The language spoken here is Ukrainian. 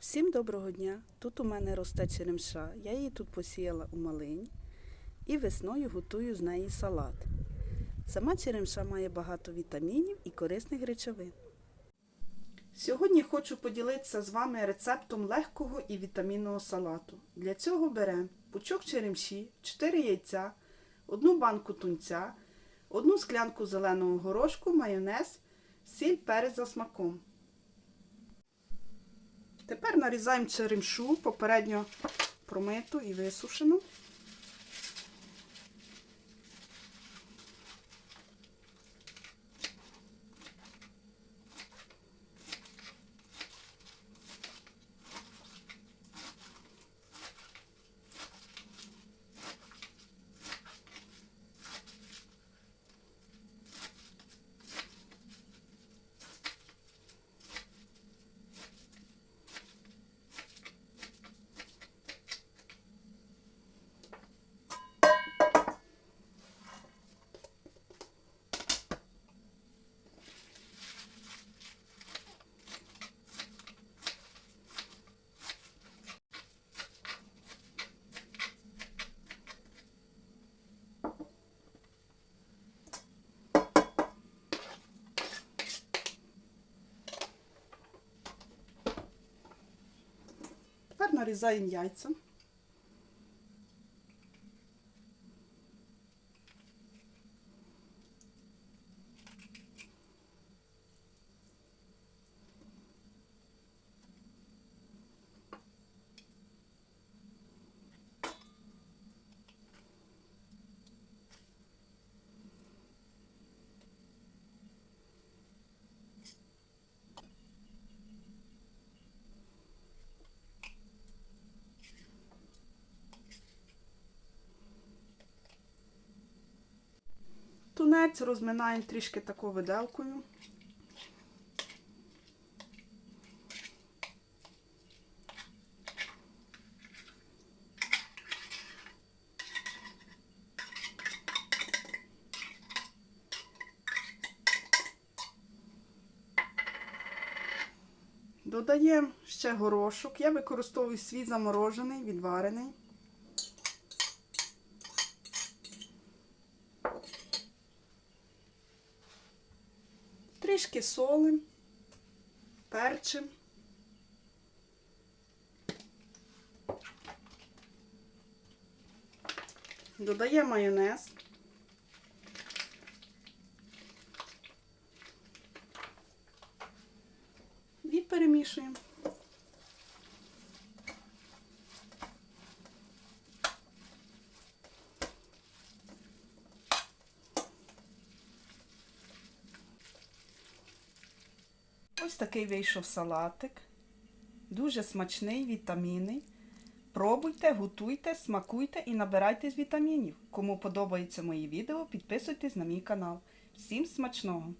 Всім доброго дня! Тут у мене росте черемша. Я її тут посіяла у малині і весною готую з неї салат. Сама черемша має багато вітамінів і корисних речовин. Сьогодні хочу поділитися з вами рецептом легкого і вітамінного салату. Для цього беремо пучок черемші, 4 яйця, одну банку тунця, одну склянку зеленого горошку, майонез, сіль, перець за смаком. Тепер нарізаємо черемшу, попередньо промиту і висушену. Нарізаємо яйця. Тунець розминаємо трішки таку виделкою. Додаємо ще горошок. Я використовую свій заморожений, відварений. Трішки солим, перчим. Додаємо майонез. І перемішуємо. Ось такий вийшов салатик. Дуже смачний, вітамінний. Пробуйте, готуйте, смакуйте і набирайтесь вітамінів. Кому подобаються мої відео, підписуйтесь на мій канал. Всім смачного!